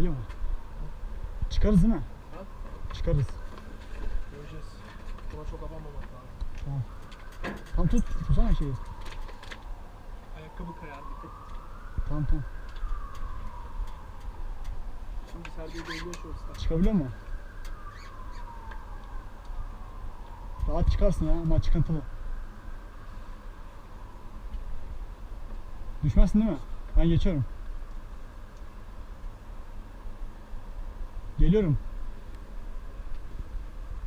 Çıkabiliyor mu? Çıkarız değil mi? Ha? Çıkarız. Göreceğiz. Buna çok abanmamak lazım. Tam tut. Tutsana şeyi. Ayakkabı kayar dikkat. Tamam tamam. Şimdi Serbiye Belediye Şovs'ta. Çıkabiliyor mu? Rahat çıkarsın ya ama çıkıntılı. Düşmezsin değil mi? Ben geçiyorum. Geliyorum.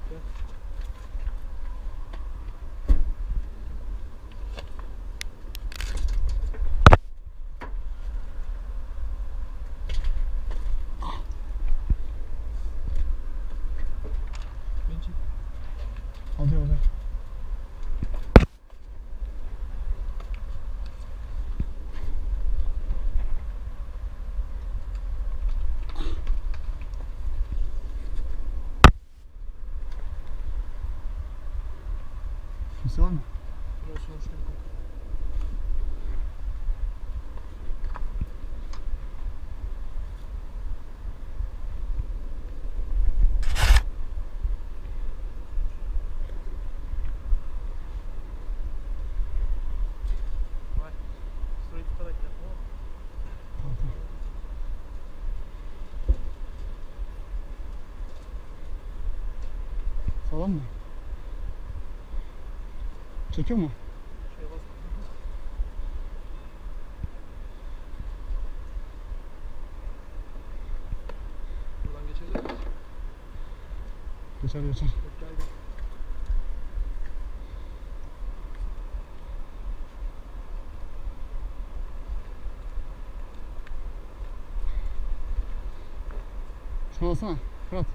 Gel. Beni çek. Hadi hadi. Kimse var mı? Biraz sonuçta bir koku. Vay. Sırayı tutarak yap. tamam mı? Tamam tamam. Sağlam mı? Çekiyor mu? Geçer geçer. Şunu alsana. Fırat.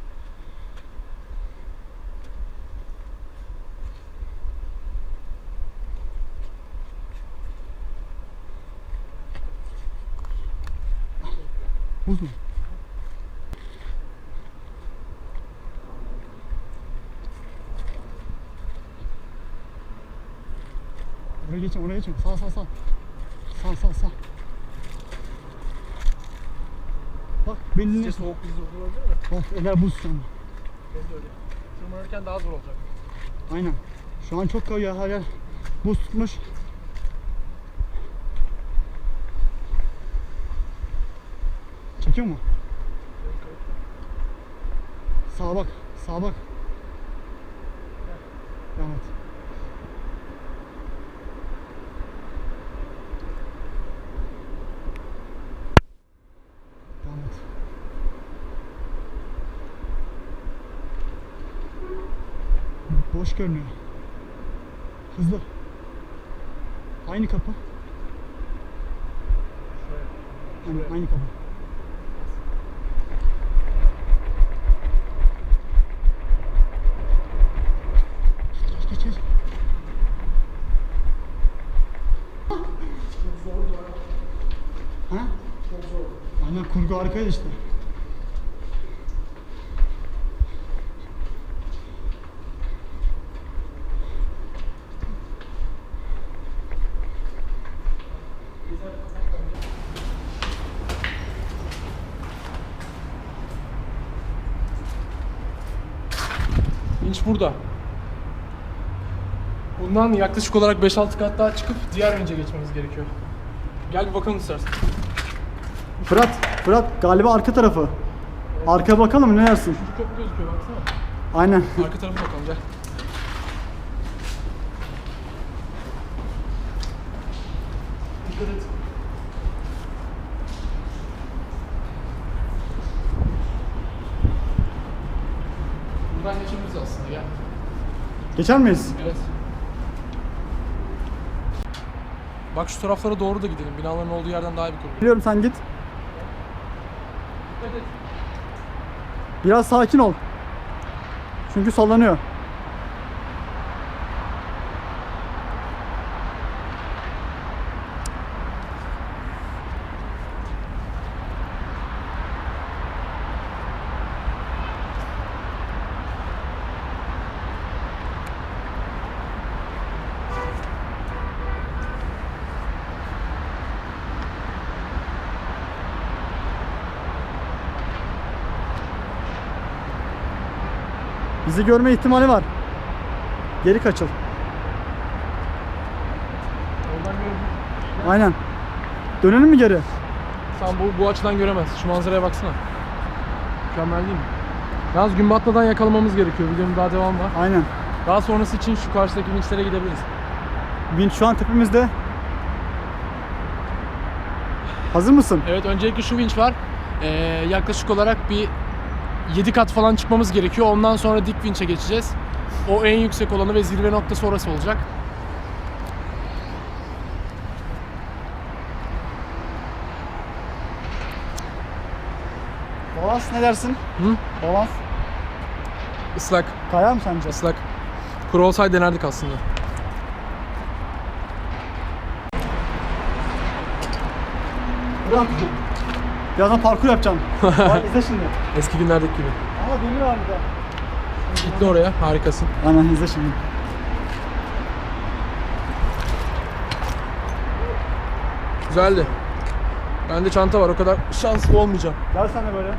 Buz mu? Oraya geçin, oraya geçin. Sağ, sağ, sağ. Sağ, sağ, sağ. Bak belini... Sizce soğuk bir zor olabilir mi? Bak eller buz şu anda. Benim de öyle. Tırmanırken daha zor olacak. Aynen. Şu an çok kayıyor her yer. Buz tutmuş. Çekiyor mu? Benim. Sağa bak. Sağa bak. Devam et. Boş görünüyor. Hızlı. Aynı kapı. Aynı, aynı kapı. Geç geç geç. Ha. Aynen kurgu harikaydı işte. Vinç burada. Bundan yaklaşık olarak 5-6 kat daha çıkıp diğer vinçe geçmemiz gerekiyor. Gel bir bakalım istersen. Fırat, Fırat galiba arka tarafı. Arkaya bakalım ne dersin? Köprü gözüküyor baksana. Aynen. Arka tarafa bakalım gel. Dikkat et. Buradan geçebiliriz aslında gel. Geçer miyiz? Evet. Bak şu taraflara doğru da gidelim. Binaların olduğu yerden daha iyi bir konu. Biliyorum sen git. Dikkat et. Biraz sakin ol. Çünkü sallanıyor. Bizi görme ihtimali var. Geri kaçıl. Aynen. Dönelim mi geri? Sen bu, bu açıdan göremezsin. Şu manzaraya baksana. Mükemmel değil mi? Yalnız gün batmadan yakalamamız gerekiyor. Videonun daha devamı var. Aynen. Daha sonrası için şu karşıdaki vinçlere gidebiliriz. Vinç şu an tepemizde. Hazır mısın? Evet öncelikle şu vinç var. Ee, yaklaşık olarak bir 7 kat falan çıkmamız gerekiyor. Ondan sonra dik vinçe geçeceğiz. O en yüksek olanı ve zirve noktası orası olacak. Balans ne dersin? Hı? Balans. Islak, Kayar mı sence? ıslak. Kuru olsaydı denerdik aslında. Bırak. Birazdan parkur yapacağım. Bak izle şimdi. Eski günlerdeki gibi. Ama dönüyor harbiden. Gitti oraya, harikasın. Aynen izle şimdi. Güzeldi. Bende çanta var, o kadar şanslı olmayacağım. Gel sen de böyle.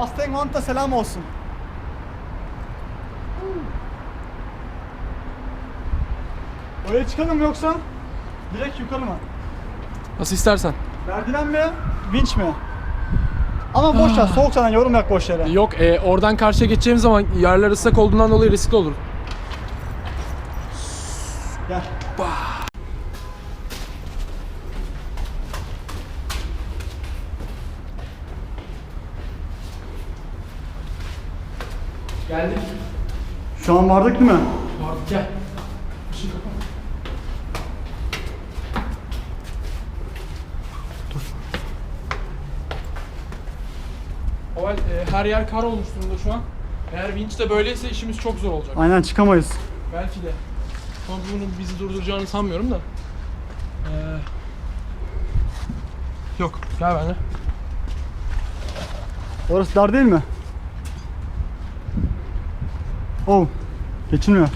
Mustang Manta selam olsun. Oraya çıkalım yoksa direkt yukarı mı? Nasıl istersen. Merdiven mi? Vinç mi? Ama boş ver, soğuk sana yorum yap boş yere. Yok, e, oradan karşıya geçeceğimiz zaman yerler ıslak olduğundan dolayı riskli olur. Gel. Geldik. Şu an vardık değil mi? Vardık gel. Her yer kar olmuş durumda şu an. Eğer vinç de böyleyse işimiz çok zor olacak. Aynen çıkamayız. Belki de. Ama bunun bizi durduracağını sanmıyorum da. Ee, yok. Gel benimle. Orası dar değil mi? Oh. Geçilmiyor.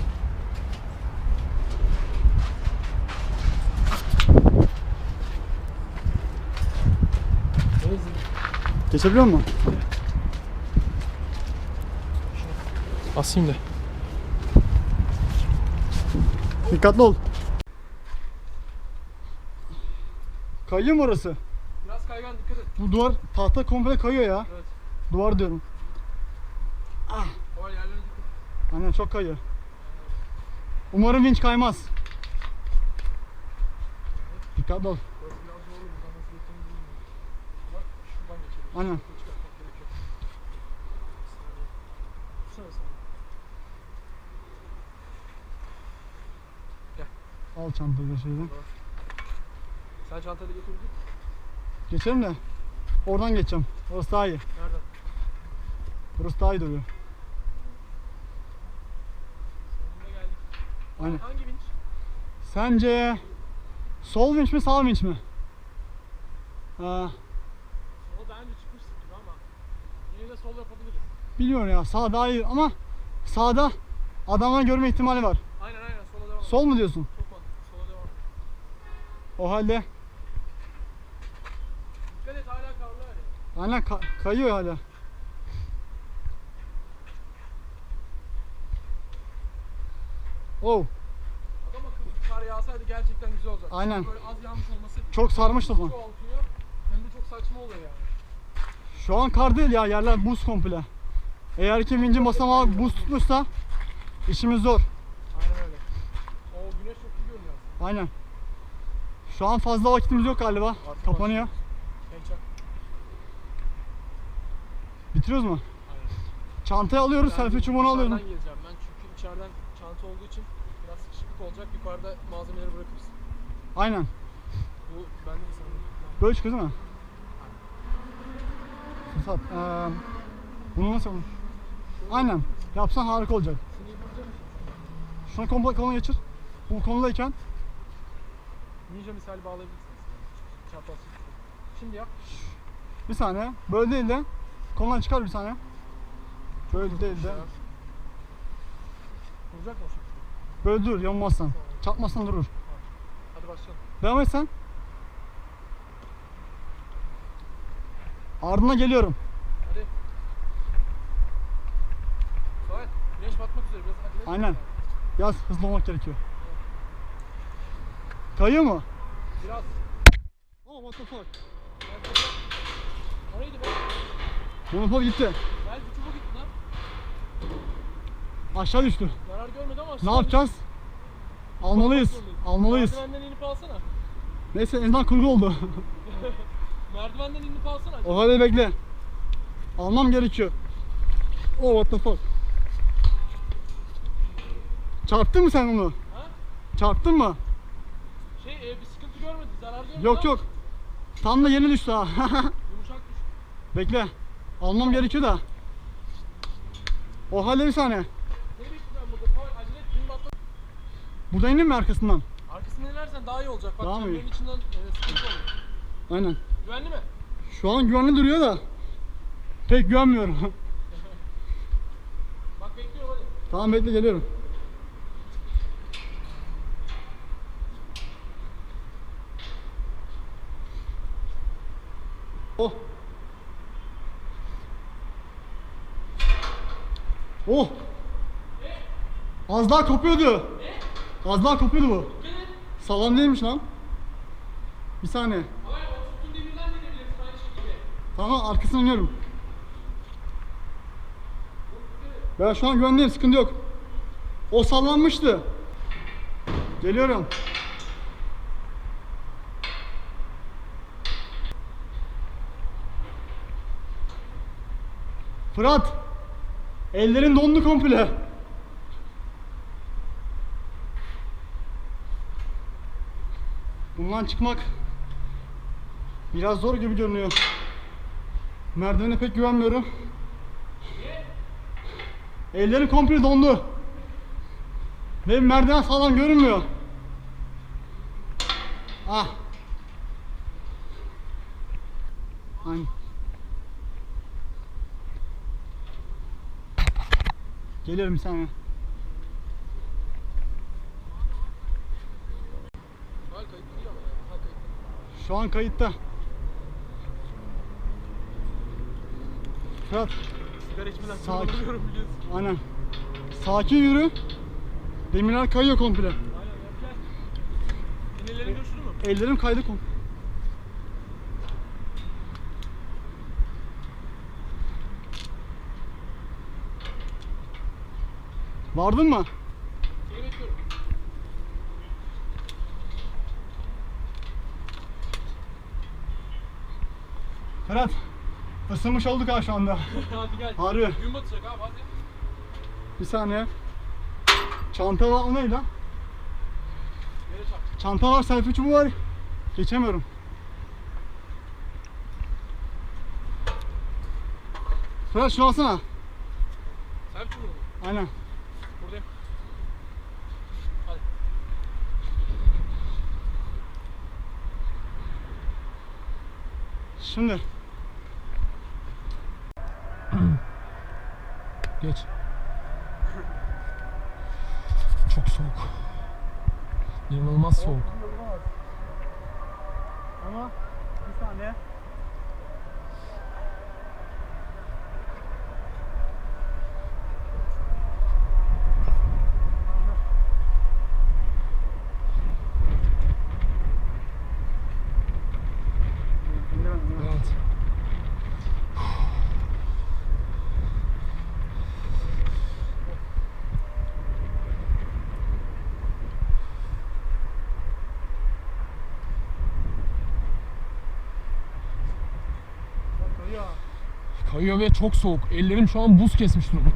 Geçebiliyor musun? Basayım da. Dikkatli ol. Kayıyor mu orası? Biraz kaygan dikkat et. Bu duvar tahta komple kayıyor ya. Evet. Duvar diyorum. Oval yerlerine dikkat et. Aynen çok kayıyor. Umarım vinç kaymaz. Dikkatli ol. Burası biraz zorlu buradan nasıl geçeceğimizi bilmiyorum. Bak şuradan geçelim. Aynen. Şuradan çıkartmak gerekiyor. Bir saniye. Tutsana sen. Al çantayı da şeyden. Sen çantayı da götürdün. Geçelim de. Oradan geçeceğim. Orası daha iyi. Nereden? Burası daha iyi duruyor. Sonunda geldik. Aynen. Hangi vinç? Sence sol vinç mi sağ vinç mi? Ha, O daha önce çıkmıştık gibi ama yine de sol yapabiliriz. biliyorum ya sağ daha iyi ama sağda adamlar görme ihtimali var. Aynen aynen sola devam. Sol mu diyorsun? O halde Dikkat et hala karlı hali. aynen ka- kayıyor hala. Oh Adam akıllı bir kar yağsaydı gerçekten güzel olacak. Aynen. Böyle az yağmış olması çok sarmıştı çoğaltıyor. Hem de çok saçma oluyor yani. Şu an kar değil ya yerler buz komple. Eğer ki vincin basamağı buz tutmuşsa işimiz zor. Aynen öyle. O güneş çok iyi görünüyor. Aynen. Şu an fazla vakitimiz yok galiba. Artık Kapanıyor. Gençler. Bitiriyoruz mu? Aynen. Çantayı alıyoruz, Ben selfie çubuğunu alıyorum. dışarıdan geleceğim ben çünkü içeriden çanta olduğu için biraz sıkışıklık olacak. Yukarıda malzemeleri bırakırız. Aynen. Bu bende de sanırım. Böyle çıkıyor değil mi? Fırsat. Ee, bunu nasıl yapalım? Aynen. Yapsan harika olacak. Şuna komple kolunu geçir. Bu konudayken Ninja misali bağlayabilirsiniz. Çaprazsız. Şimdi yap. Bir saniye. Böyle değil de. Kolundan çıkar bir saniye. Böyle değil de. Vuracak mı? Böyle dur yanmazsan. Çatmazsan durur. Hadi başlayalım. Devam et sen. Ardına geliyorum. Hadi. Soğan, güneş batmak üzere. Biraz. Aynen. Yaz hızlı olmak gerekiyor. Kayıyor mu? Biraz. Oh what the fuck. O neydi be? Monopol gitti. Belki çubuğu gitti lan. Aşağı düştü. Zarar görmedi ama. Ne yapacağız? Almalıyız. Almalıyız. Merdivenden inip alsana. Neyse en azından kurgu oldu. Merdivenden inip alsana. o halde bekle. Almam gerekiyor. Oh what the fuck. Çarptın mı sen onu? Ha? Çarptın mı? Şey e, bir sıkıntı görmedi. Zarar görmedi. Yok yok. Tam da yeni düştü ha. Bekle. Almam gerekiyor da. O halde bir saniye. Ne bekleyeceğim burada? Tamam acele et. Bin batla. Burada ineyim mi arkasından? Arkasından inersen daha iyi olacak. Bak Daha mı iyi? çemberin içinden e, sıkıntı olur. Aynen. Güvenli mi? Şu an güvenli duruyor da. Pek güvenmiyorum. Bak bekliyorum hadi. tamam bekle geliyorum. Oh. Oh. Az daha kopuyordu. Az daha kopuyordu bu. Sağlam değilmiş lan. Bir saniye. Ama o tuttuğun demirden de gidebilirsin aynı şekilde. Tamam arkasına iniyorum. Ben şu an güvendeyim sıkıntı yok. O sallanmıştı. Geliyorum. Fırat. Ellerin dondu komple. Bundan çıkmak biraz zor gibi görünüyor. Merdivene pek güvenmiyorum. Ellerim komple dondu. Benim merdiven falan görünmüyor. Ah. Aynen. Geliyorum bir saniye. Hal kayıt değil ama ya. Hal kayıt. Şu an kayıtta. Fırat, Sigara içmeden Sakin. aynen. Sakin yürü. Demirler kayıyor komple. Aynen gel. Ellerin görüşürü mü? Ellerim kaydı komple. Vardın mı? Bekliyorum. Ferhat, ısınmış olduk ha şu anda. hadi gel. Harbi. Gün batacak abi hadi. Bir saniye. Çanta var, o ne lan? Çanta var, selfie çubuğu var. Geçemiyorum. Ferhat şunu alsana. Sen çubuğu mu? Aynen. Buradayım. Hadi. Şimdi. Geç. Çok soğuk. İnanılmaz soğuk. Ama bir saniye. Evet. Kayıyor ve çok soğuk. Ellerim şu an buz kesmiş durumda.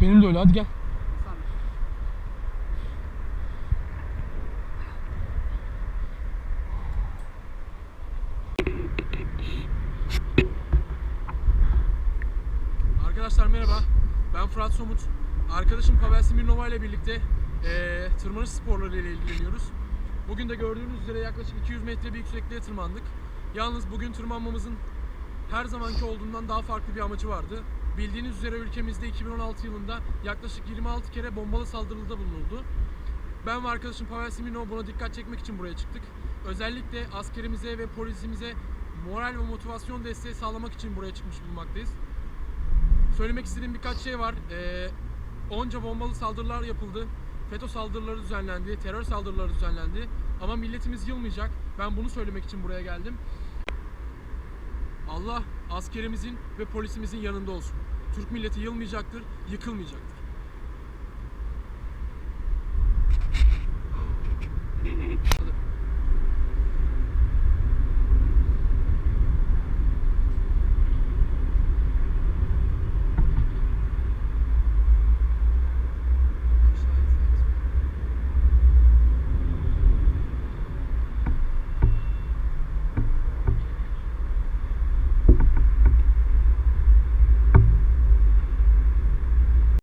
Benim de öyle hadi gel. Arkadaşlar merhaba. Ben Fırat Somut. Arkadaşım Pavel Simirnova ile birlikte e, tırmanış sporları ile ilgileniyoruz. Bugün de gördüğünüz üzere yaklaşık 200 metre bir yüksekliğe tırmandık. Yalnız bugün tırmanmamızın her zamanki olduğundan daha farklı bir amacı vardı. Bildiğiniz üzere ülkemizde 2016 yılında yaklaşık 26 kere bombalı saldırıda bulunuldu. Ben ve arkadaşım Pavel Simirnov buna dikkat çekmek için buraya çıktık. Özellikle askerimize ve polisimize moral ve motivasyon desteği sağlamak için buraya çıkmış bulunmaktayız. Söylemek istediğim birkaç şey var. Ee, onca bombalı saldırılar yapıldı. FETÖ saldırıları düzenlendi, terör saldırıları düzenlendi. Ama milletimiz yılmayacak. Ben bunu söylemek için buraya geldim. Allah askerimizin ve polisimizin yanında olsun. Türk milleti yılmayacaktır, yıkılmayacaktır.